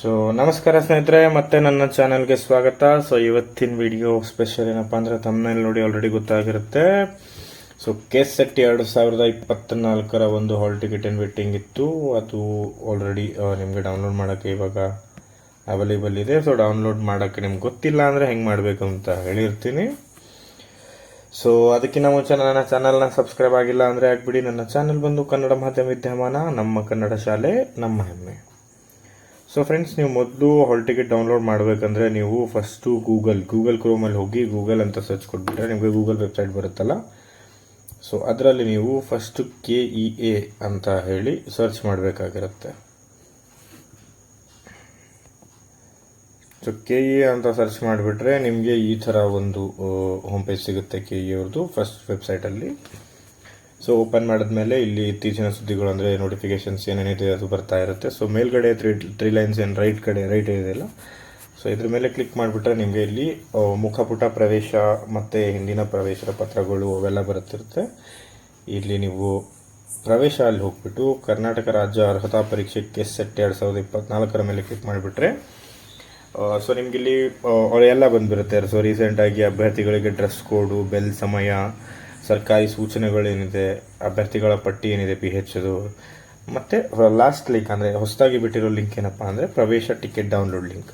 So ನಮಸ್ಕಾರ ಸ್ನೇಹಿತರೆ, ಮತ್ತೆ ನನ್ನ ಚಾನೆಲ್ಗೆ ಸ್ವಾಗತ. ಸೊ ಇವತ್ತಿನ ವಿಡಿಯೋ ಸ್ಪೆಷಲ್ ಏನಪ್ಪ ಅಂದರೆ ತಮ್ಮನೇಲಿ ನೋಡಿ ಆಲ್ರೆಡಿ ಗೊತ್ತಾಗಿರುತ್ತೆ. ಸೊ ಕೆ ಸೆಟ್ ಎರಡು ಸಾವಿರದ ಇಪ್ಪತ್ತ್ನಾಲ್ಕರ ಒಂದು ಹಾಲ್ ಟಿಕೆಟ್ ಏನು ವೆಟ್ಟಿಂಗ್ ಇತ್ತು. ಅದು ಆಲ್ರೆಡಿ ನಿಮಗೆ ಡೌನ್ಲೋಡ್ ಮಾಡೋಕ್ಕೆ ಇವಾಗ ಅವೈಲೇಬಲ್ ಇದೆ. ಸೊ ಡೌನ್ಲೋಡ್ ಮಾಡೋಕ್ಕೆ ನಿಮ್ಗೆ ಗೊತ್ತಿಲ್ಲ ಅಂದರೆ ಹೆಂಗೆ ಮಾಡಬೇಕು ಅಂತ ಹೇಳಿರ್ತೀನಿ. ಸೊ ಅದಕ್ಕಿಂತ ಮುಂಚೆ ನನ್ನ ಚಾನಲ್ನ ಸಬ್ಸ್ಕ್ರೈಬ್ ಆಗಿಲ್ಲ ಅಂದರೆ ಆಗ್ಬಿಡಿ. ನನ್ನ ಚಾನಲ್ ಬಂದು ಕನ್ನಡ ಮಾಧ್ಯಮ ವಿದ್ಯಮಾನ, ನಮ್ಮ ಕನ್ನಡ ಶಾಲೆ, ನಮ್ಮ ಹೆಮ್ಮೆ. ಸೊ ಫ್ರೆಂಡ್ಸ್ ನೀವು ಮೊದಲು ಹಾಲ್ ಟಿಕೆಟ್ ಡೌನ್ಲೋಡ್ ಮಾಡಬೇಕಂದ್ರೆ ನೀವು ಫಸ್ಟು ಗೂಗಲ್ ಗೂಗಲ್ ಕ್ರೋಮಲ್ಲಿ ಹೋಗಿ ಗೂಗಲ್ ಅಂತ ಸರ್ಚ್ ಕೊಟ್ಬಿಟ್ರೆ ನಿಮಗೆ ಗೂಗಲ್ ವೆಬ್ಸೈಟ್ ಬರುತ್ತಲ್ಲ? ಸೊ ಅದರಲ್ಲಿ ನೀವು ಫಸ್ಟು ಕೆ ಇ ಎ ಅಂತ ಹೇಳಿ ಸರ್ಚ್ ಮಾಡಬೇಕಾಗಿರುತ್ತೆ. ಸೊ ಕೆ ಇ ಅಂತ ಸರ್ಚ್ ಮಾಡಿಬಿಟ್ರೆ ನಿಮಗೆ ಈ ಥರ ಒಂದು ಹೋಮ್ ಪೇಜ್ ಸಿಗುತ್ತೆ ಕೆ ಇ ಅವ್ರದ್ದು ಫಸ್ಟ್ ವೆಬ್ಸೈಟಲ್ಲಿ ಸೊ ಓಪನ್ ಮಾಡಿದ್ಮೇಲೆ ಇಲ್ಲಿ ಇತ್ತೀಚಿನ ಸುದ್ದಿಗಳು ಅಂದರೆ ನೋಟಿಫಿಕೇಶನ್ಸ್ ಏನೇನಿದೆ ಅದು ಬರ್ತಾ ಇರುತ್ತೆ. ಸೊ ಮೇಲ್ಗಡೆ ತ್ರೀ ತ್ರೀ ಲೈನ್ಸ್ ಏನು ರೈಟ್ ಕಡೆ ರೈಟ್ ಇದೆಯಲ್ಲ ಸೊ ಇದ್ರ ಮೇಲೆ ಕ್ಲಿಕ್ ಮಾಡಿಬಿಟ್ರೆ ನಿಮಗೆ ಇಲ್ಲಿ ಮುಖಪುಟ ಪ್ರವೇಶ ಮತ್ತು ಹಿಂದಿನ ಪ್ರವೇಶ ಪತ್ರಗಳು ಅವೆಲ್ಲ ಬರುತ್ತಿರುತ್ತೆ. ಇಲ್ಲಿ ನೀವು ಪ್ರವೇಶ ಅಲ್ಲಿ ಹೋಗ್ಬಿಟ್ಟು ಕರ್ನಾಟಕ ರಾಜ್ಯ ಅರ್ಹತಾ ಪರೀಕ್ಷೆ ಕೆಸ್ ಸೆಟ್ ಎರಡು ಸಾವಿರದ ಇಪ್ಪತ್ನಾಲ್ಕರ ಮೇಲೆ ಕ್ಲಿಕ್ ಮಾಡಿಬಿಟ್ರೆ ಸೊ ನಿಮ್ಗೆ ಇಲ್ಲಿ ಆ, ಎಲ್ಲ ಬಂದ್ಬಿರುತ್ತೆ ಸೊ ರೀಸೆಂಟಾಗಿ ಅಭ್ಯರ್ಥಿಗಳಿಗೆ ಡ್ರೆಸ್ ಕೋಡು ಬೆಲ್ ಸಮಯ ಸರ್ಕಾರಿ ಸೂಚನೆಗಳೇನಿದೆ, ಅಭ್ಯರ್ಥಿಗಳ ಪಟ್ಟಿ ಏನಿದೆ ಪಿ ಹೆಚ್ ಅದು. ಮತ್ತು ಲಾಸ್ಟ್ ಲಿಂಕ್ ಅಂದರೆ ಹೊಸದಾಗಿ ಬಿಟ್ಟಿರೋ ಲಿಂಕ್ ಏನಪ್ಪ ಅಂದರೆ ಪ್ರವೇಶ ಟಿಕೆಟ್ ಡೌನ್ಲೋಡ್ ಲಿಂಕ್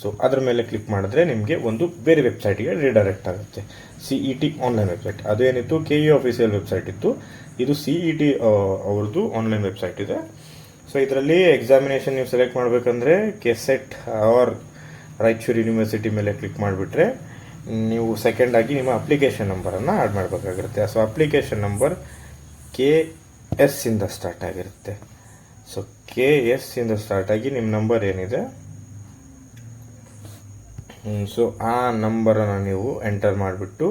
ಸೊ ಅದ್ರ ಮೇಲೆ ಕ್ಲಿಕ್ ಮಾಡಿದ್ರೆ ನಿಮಗೆ ಒಂದು ಬೇರೆ ವೆಬ್ಸೈಟ್ಗೆ ರಿಡೈರೆಕ್ಟ್ ಆಗುತ್ತೆ. C E T online website ಅದೇನಿತ್ತು? K E official website ಇತ್ತು. ಇದು ಸಿ ಇ ಟಿ ಅವ್ರದ್ದು ಆನ್ಲೈನ್ ವೆಬ್ಸೈಟ್ ಇದೆ. ಸೊ ಇದರಲ್ಲಿ ಎಕ್ಸಾಮಿನೇಷನ್ ನೀವು ಸೆಲೆಕ್ಟ್ ಮಾಡಬೇಕಂದ್ರೆ ಕೆಸೆಟ್ ಆರ್ ರಾಯಚೂರು ಯೂನಿವರ್ಸಿಟಿ ಮೇಲೆ ಕ್ಲಿಕ್ ಮಾಡಿಬಿಟ್ರೆ ನೀವು ಸೆಕೆಂಡ್ ಆಗಿ ನಿಮ್ಮ ಅಪ್ಲಿಕೇಶನ್ ನಂಬರನ್ನು add ಮಾಡಬೇಕಾಗಿರುತ್ತೆ. So application number K S ಇಂದ ಸ್ಟಾರ್ಟ್ ಆಗಿರುತ್ತೆ. ಸೊ ಕೆ ಎಸ್ ಇಂದ ಸ್ಟಾರ್ಟ್ ಆಗಿ ನಿಮ್ಮ ನಂಬರ್ ಏನಿದೆ? ಸೊ ಆ ನಂಬರನ್ನು ನೀವು ಎಂಟರ್ ಮಾಡಿಬಿಟ್ಟು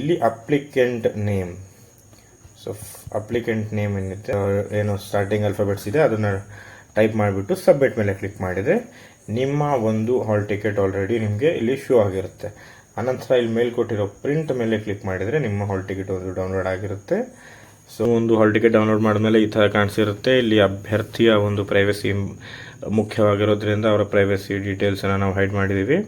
ಇಲ್ಲಿ applicant name so applicant name ಏನಿದೆ? ಏನು ಸ್ಟಾರ್ಟಿಂಗ್ ಅಲ್ಫಾಬೆಟ್ಸ್ ಇದೆ, ಅದನ್ನು ಟೈಪ್ ಮಾಡಿಬಿಟ್ಟು ಸಬ್ಮಿಟ್ ಮೇಲೆ ಕ್ಲಿಕ್ ಮಾಡಿದರೆ ನಿಮ್ಮ ಒಂದು ಹಾಲ್ ಟಿಕೆಟ್ ಆಲ್ರೆಡಿ ನಿಮಗೆ ಇಲ್ಲಿ ಶೋ ಆಗಿರುತ್ತೆ. ಅನಂತರ ಇಲ್ಲಿ ಮೇಲ್ ಕೊಟ್ಟಿರೋ ಪ್ರಿಂಟ್ ಮೇಲೆ ಕ್ಲಿಕ್ ಮಾಡಿದರೆ ನಿಮ್ಮ ಹಾಲ್ ಟಿಕೆಟ್ ಒಂದು ಡೌನ್ಲೋಡ್ ಆಗಿರುತ್ತೆ. ಸೊ ಒಂದು ಹಾಲ್ ಟಿಕೆಟ್ ಡೌನ್ಲೋಡ್ ಮಾಡಿದ್ಮೇಲೆ ಈ ಥರ ಕಾಣಿಸಿರುತ್ತೆ. ಇಲ್ಲಿ ಅಭ್ಯರ್ಥಿಯ ಒಂದು ಪ್ರೈವಸಿ ಮುಖ್ಯವಾಗಿರೋದ್ರಿಂದ ಅವರ ಪ್ರೈವಸಿ ಡೀಟೇಲ್ಸನ್ನು ನಾವು ಹೈಡ್ ಮಾಡಿದ್ದೀವಿ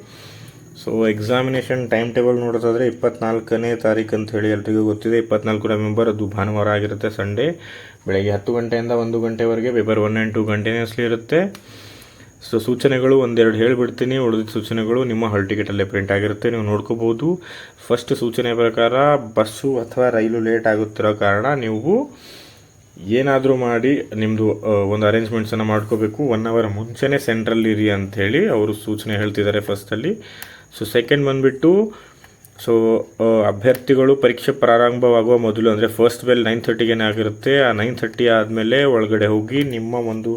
ಸೊ ಎಕ್ಸಾಮಿನೇಷನ್ ಟೈಮ್ ಟೇಬಲ್ ನೋಡೋದಾದರೆ ಇಪ್ಪತ್ನಾಲ್ಕನೇ ತಾರೀಕು ಅಂತ ಹೇಳಿ ಎಲ್ರಿಗೂ ಗೊತ್ತಿದೆ. ಇಪ್ಪತ್ನಾಲ್ಕು ನವೆಂಬರ್ ಅದು ಭಾನುವಾರ ಆಗಿರುತ್ತೆ ಸಂಡೇ ಬೆಳಗ್ಗೆ ಹತ್ತು ಗಂಟೆಯಿಂದ ಒಂದು ಗಂಟೆವರೆಗೆ paper one and two continuously ಇರುತ್ತೆ. ಸೊ ಸೂಚನೆಗಳು ಒಂದೆರಡು ಹೇಳಿಬಿಡ್ತೀನಿ. ಉಳಿದ ಸೂಚನೆಗಳು ನಿಮ್ಮ ಹಾಲ್ ಟಿಕೆಟಲ್ಲೇ ಪ್ರಿಂಟ್ ಆಗಿರುತ್ತೆ. ನೀವು ನೋಡ್ಕೋಬೋದು. ಫಸ್ಟ್ ಸೂಚನೆ ಪ್ರಕಾರ ಬಸ್ಸು ಅಥವಾ ರೈಲು ಲೇಟ್ ಆಗುತ್ತಿರೋ ಕಾರಣ ನೀವು ಏನಾದರೂ ಮಾಡಿ ನಿಮ್ಮದು ಒಂದು ಅರೇಂಜ್ಮೆಂಟ್ಸನ್ನು ಮಾಡ್ಕೋಬೇಕು. ಒನ್ ಅವರ್ ಮುಂಚೆನೇ ಸೆಂಟ್ರಲ್ಲಿ ಇರಿ ಅಂಥೇಳಿ ಅವರು ಸೂಚನೆ ಹೇಳ್ತಿದ್ದಾರೆ ಫಸ್ಟಲ್ಲಿ ಸೊ ಸೆಕೆಂಡ್ ಬಂದುಬಿಟ್ಟು ಸೊ ಅಭ್ಯರ್ಥಿಗಳು ಪರೀಕ್ಷೆ ಪ್ರಾರಂಭವಾಗುವ ಮೊದಲು ಅಂದರೆ ಫಸ್ಟ್ ಬೆಲ್ ನೈನ್ ಥರ್ಟಿಗೇನೆ ಆಗಿರುತ್ತೆ. ಆ ನೈನ್ ಥರ್ಟಿ ಆದಮೇಲೆ ಒಳಗಡೆ ಹೋಗಿ ನಿಮ್ಮ ಒಂದು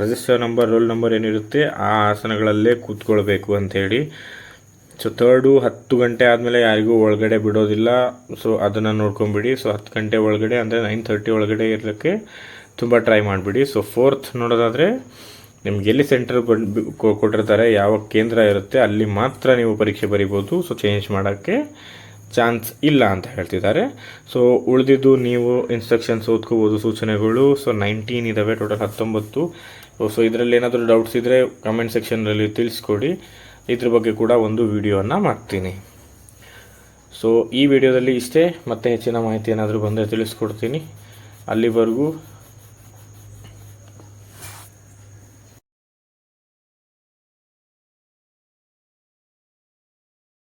ರಿಜಿಸ್ಟರ್ ನಂಬರ್ ರೋಲ್ ನಂಬರ್ ಏನಿರುತ್ತೆ, ಆ ಆಸನಗಳಲ್ಲೇ ಕೂತ್ಕೊಳ್ಬೇಕು ಅಂಥೇಳಿ ಸೊ ತರ್ಡು ಹತ್ತು ಗಂಟೆ ಆದಮೇಲೆ ಯಾರಿಗೂ ಒಳಗಡೆ ಬಿಡೋದಿಲ್ಲ. ಸೊ ಅದನ್ನು ನೋಡ್ಕೊಂಬಿಡಿ. ಸೊ ಹತ್ತು ಗಂಟೆ ಒಳಗಡೆ ಅಂದರೆ ನೈನ್ ತರ್ಟಿ ಒಳಗಡೆ ಇರಲಿಕ್ಕೆ ತುಂಬ ಟ್ರೈ ಮಾಡಿಬಿಡಿ. ಸೊ ಫೋರ್ತ್ ನೋಡೋದಾದರೆ, ನಿಮ್ಗೆ ಎಲ್ಲಿ ಸೆಂಟರ್ ಕೊಟ್ಟಿರ್ತಾರೆ, ಯಾವ ಕೇಂದ್ರ ಇರುತ್ತೆ, ಅಲ್ಲಿ ಮಾತ್ರ ನೀವು ಪರೀಕ್ಷೆ ಬರಿಬೋದು. ಸೊ ಚೇಂಜ್ ಮಾಡೋಕ್ಕೆ ಚಾನ್ಸ್ ಇಲ್ಲ ಅಂತ ಹೇಳ್ತಿದ್ದಾರೆ. ಸೊ ಉಳಿದಿದ್ದು ನೀವು ಇನ್ಸ್ಟ್ರಕ್ಷನ್ಸ್ ಓದ್ಕೋಬೋದು, ಸೂಚನೆಗಳು. ಸೊ ನೈನ್ಟೀನ್ ಇದ್ದಾವೆ ಟೋಟಲ್ ಹತ್ತೊಂಬತ್ತು. ಸೊ ಇದರಲ್ಲಿ ಏನಾದರೂ ಡೌಟ್ಸ್ ಇದ್ದರೆ ಕಮೆಂಟ್ ಸೆಕ್ಷನ್ನಲ್ಲಿ ತಿಳಿಸ್ಕೊಡಿ. ಇದ್ರ ಬಗ್ಗೆ ಕೂಡ ಒಂದು ವಿಡಿಯೋನ ಮಾಡ್ತೀನಿ. ಸೊ ಈ ವಿಡಿಯೋದಲ್ಲಿ ಇಷ್ಟೇ. ಮತ್ತೆ ಹೆಚ್ಚಿನ ಮಾಹಿತಿ ಏನಾದರೂ ಬಂದರೆ ತಿಳಿಸ್ಕೊಡ್ತೀನಿ. ಅಲ್ಲಿವರೆಗೂ